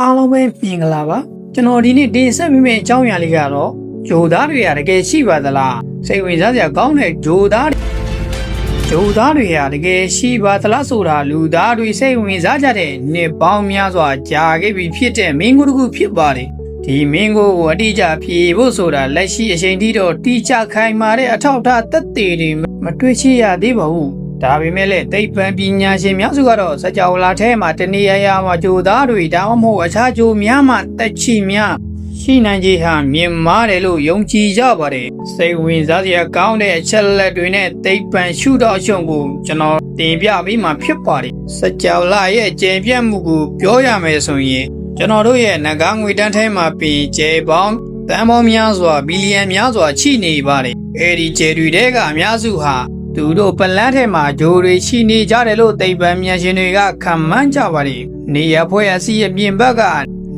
အားလုံးပဲမြင်ကြလားပါကျွန်တော်ဒီနေ့တင်ဆက်မိမယ့်အကြောင်းအရာလေးကတော့ဂျိုသားတွေကတကယ်ရှိပါသလားစိတ်ဝင်စားစရာကောင်းတဲ့ဂျိုသားတွေဂျိုသားတွေကတကယ်ရှိပါသလားဆိုတာလူသားတွေစိတ်ဝင်စားကြတဲ့နှစ်ပေါင်းများစွာကြာခဲ့ပြီဖြစ်တဲ့မင်းကိုတစ်ခုဖြစ်ပါတယ်ဒီမင်းကိုကိုအတိအကျဖြေဖို့ဆိုတာလက်ရှိအချိန်ထိတော့တိကျခိုင်မာတဲ့အထောက်အထားသက်သေတွေမတွေ့ချရသေးပါဘူး ဒါပေမဲ့လည်းသိပ္ပံပညာရှင်များစုကတော့စကြဝဠာထဲမှာတနေရာရာမှာဂျိုသားတွေဒါမှမဟုတ်အခြားဂျိုများမှတက်ချီများရှိနိုင်ခြေဟာမြင်မာတယ်လို့ယုံကြည်ကြပါတယ်စိတ်ဝင်စားစရာကောင်းတဲ့အချက်လက်တွေနဲ့သိပ္ပံရှုတော့အရှုံကိုကျွန်တော်တင်ပြပေးမှာဖြစ်ပါတယ်စကြဝဠာရဲ့ကျယ်ပြန့်မှုကိုပြောရမယ်ဆိုရင်ကျွန်တော်တို့ရဲ့ငကားငွေတန်းထဲမှာပြင်ကျယ်ပေါင်းတန်ပေါင်းများစွာဘီလီယံများစွာချိနေပါတယ်အဲဒီကျယ်တွေတဲကအများစုဟာ သူတို့ပလန်းထဲမှာဂျိုတွေရှိနေကြတယ်လို့သိပ္ပံဉာဏ်ရှင်တွေကခံမှန်းကြပါတယ်နေရဖွဲ့အစည်းအပြင်ဘက်က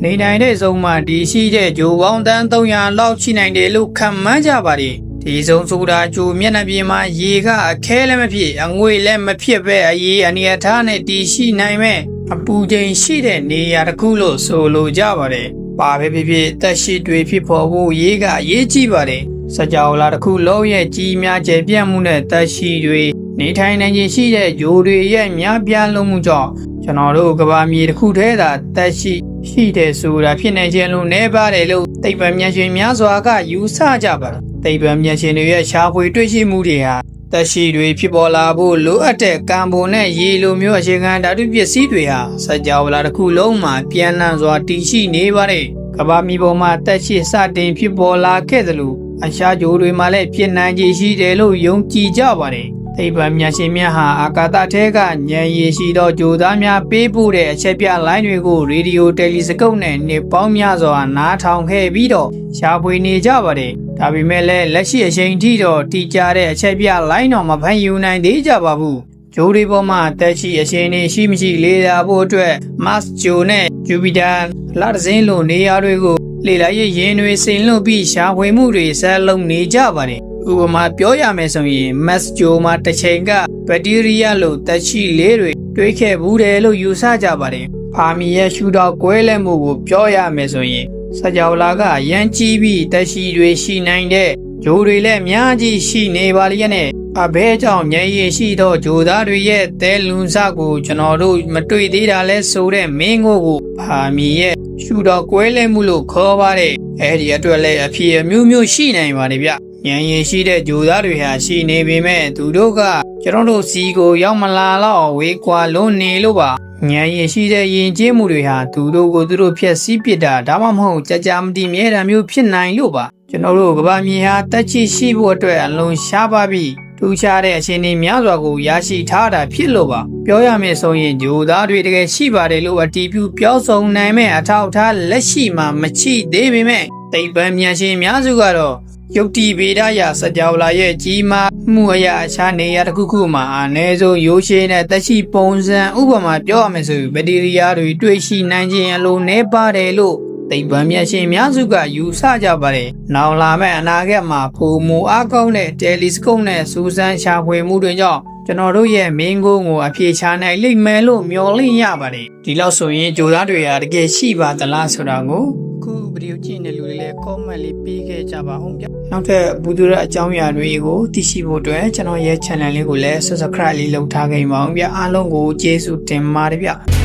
နေနိုင်တဲ့ဇုံမှာဒီရှိတဲ့ဂျိုပေါင်းတန်း300လောက်ရှိနိုင်တယ်လို့ခံမှန်းကြပါတယ်ဒီဇုံဆိုတာဂျိုမျက်နှာပြင်မှာရေကအခဲလည်းမဖြစ်အငွေလည်းမဖြစ်ပဲအရေးအနေအထားနဲ့တည်ရှိနိုင်မဲ့အပူချိန်ရှိတဲ့နေရာတစ်ခုလို့ဆိုလိုကြပါတယ်ပါပဲဖြစ်ဖြစ်တက်ရှိတွေဖြစ်ပေါ်ဖို့ရေးကအရေးကြီးပါတယ် စကြဝဠာတစ်ခုလုံးရဲ့ကြီးများကျယ်ပြန့်မှုနဲ့တက်ရှိတွေနေထိုင်နိုင်ခြင်းရှိတဲ့ဂျိုတွေရဲ့များပြားလုံးမှုကြောင့်ကျွန်တော်တို့ကဘာမြေတစ်ခုတည်းသာတက်ရှိရှိတယ်ဆိုတာဖြစ်နေခြင်းလို့နေပါတယ်လို့သိပ္ပံဉာဏ်ရှင်များစွာကယူဆကြပါတယ်သိပ္ပံဉာဏ်ရှင်တွေရဲ့ရှားဖွေတွေ့ရှိမှုတွေဟာတက်ရှိတွေဖြစ်ပေါ်လာဖို့လိုအပ်တဲ့ကံပုံနဲ့ရေလိုမျိုးအခြေခံဓာတုပစ္စည်းတွေဟာစကြဝဠာတစ်ခုလုံးမှာပြန်လည်စွာတည်ရှိနေပါတယ်ကဘာမြေပေါ်မှာတက်ရှိစတင်ဖြစ်ပေါ်လာခဲ့သလို အရှားကြိုးတွေမှာလည်းဖြစ်နိုင်ခြေရှိတယ်လို့ယုံကြည်ကြပါတယ်သိပ္ပံမြတ်ရှင်များဟာအာကာသထဲကဉာဏ်ရည်ရှိသောကြိုးသားများပေးပို့တဲ့အချက်ပြလိုင်းတွေကိုရေဒီယိုတယ်လီစကုပ်နဲ့နှစ်ပေါင်းများစွာနားထောင်ခဲ့ပြီးတော့ရှားဖွေနေကြပါတယ်။ဒါပေမဲ့လည်းလက်ရှိအချိန်ထိတော့တီးကြတဲ့အချက်ပြလိုင်းတော်မဖန်ယူနိုင်သေးကြပါဘူး။ဂျိုးတွေပေါ်မှာတက်ရှိအရှင်နေရှိမရှိလေးလာဖို့အတွက်မတ်ဂျိုနဲ့ဂျူပီတာလာဒဇင်းလိုနေရာတွေကို လေလာရဲ့ရင်တွေစိန်လွတ်ပြီးရှားဖွေမှုတွေဆက်လုပ်နေကြပါတယ်။ဥပမာပြောရမယ်ဆိုရင်မတ်ဂျိုမှာတစ်ချိန်ကဘက်တီးရီးယားလိုတက်ရှိလေးတွေတွေးခဲ့ဘူးတယ်လို့ယူဆကြပါတယ်။ဖာမီရဲ့ရှူတော့ကွဲလဲမှုကိုပြောရမယ်ဆိုရင်စကြဝဠာကရန်ကြီးပြီးတက်ရှိတွေရှိနိုင်တဲ့ဂျိုတွေလည်းအများကြီးရှိနေပါလျက်နဲ့အဘဲကြောင့်ညင်ရည်ရှိသောဂျိုသားတွေရဲ့တဲလွန်စကိုကျွန်တော်တို့မတွေ့သေးတာလဲဆိုတဲ့မင်းကိုကိုဖာမီရဲ့ ရှူတော့ကွဲလဲမှုလို့ခေါ်ပါတယ်အဲဒီအတွက်လည်းအဖြစ်အမျိုးမျိုးရှိနိုင်ပါတယ်ဗျညံရင်ရှိတဲ့ဂျိုသားတွေဟာရှိနေပေမဲ့သူတို့ကကျွန်တော်တို့စီကိုရောက်မလာတော့ဝေးကွာလွန်းနေလို့ပါညံရင်ရှိတဲ့ယဉ်ကျေးမှုတွေဟာသူတို့ကိုသူတို့ဖျက်ဆီးပစ်တာဒါမှမဟုတ်ကြာကြာမတည်မြဲတာမျိုးဖြစ်နိုင်လို့ပါကျွန်တော်တို့ကဘာမြေဟာတက်ချီရှိဖို့အတွက်အလုံးရှားပါပြီ ထူးခြားတဲ့အခြေအနေများစွာကိုရရှိထားတာဖြစ်လို့ပါပြောရမယ်ဆိုရင်ဂျိုသားတွေတကယ်ရှိပါတယ်လို့အတီးပြုပြောဆိုနိုင်မဲ့အထောက်အထားလက်ရှိမှာမချိသေးပေမဲ့သိပ္ပံဉာဏ်ရှင်များစုကတော့ယုတ်တိဗေဒရာစကြဝဠာရဲ့ကြီးမားမှုအရာအခြားနေရာတစ်ခုခုမှာအနည်းဆုံးရိုးရှင်းတဲ့သက်ရှိပုံစံဥပမာပြောရမယ်ဆိုရင်ဘက်တီးရီးယားတွေတွေ့ရှိနိုင်ခြင်းအလိုနေပါတယ်လို့ သိပ္ပံမျက်ရှင်များစုကယူဆကြပါတယ်။နောက်လာမယ့်အနာဂတ်မှာပုံမူအားကောင်းတဲ့တယ်လီစကုပ်နဲ့စူးစမ်းရှာဖွေမှုတွေကြောင့်ကျွန်တော်တို့ရဲ့မင်းကုန်းကိုအပြေချနိုင်လိမ့်မယ်လို့မျှော်လင့်ရပါတယ်။ဒီလောက်ဆိုရင်ကြိုသားတွေကတကယ်ရှိပါသလားဆိုတာကိုခုဗီဒီယိုကြည့်နေလူတွေလည်း comment လေးပေးခဲ့ကြပါအောင်ဗျ။နောက်ထပ်ဘူဒူရအကြောင်းအရာတွေကိုသိရှိဖို့အတွက်ကျွန်တော်ရဲ့ channel လေးကိုလည်း subscribe လေးလုပ်ထားခဲ့ပါအောင်ဗျ။အားလုံးကိုကျေးဇူးတင်ပါတယ်ဗျ။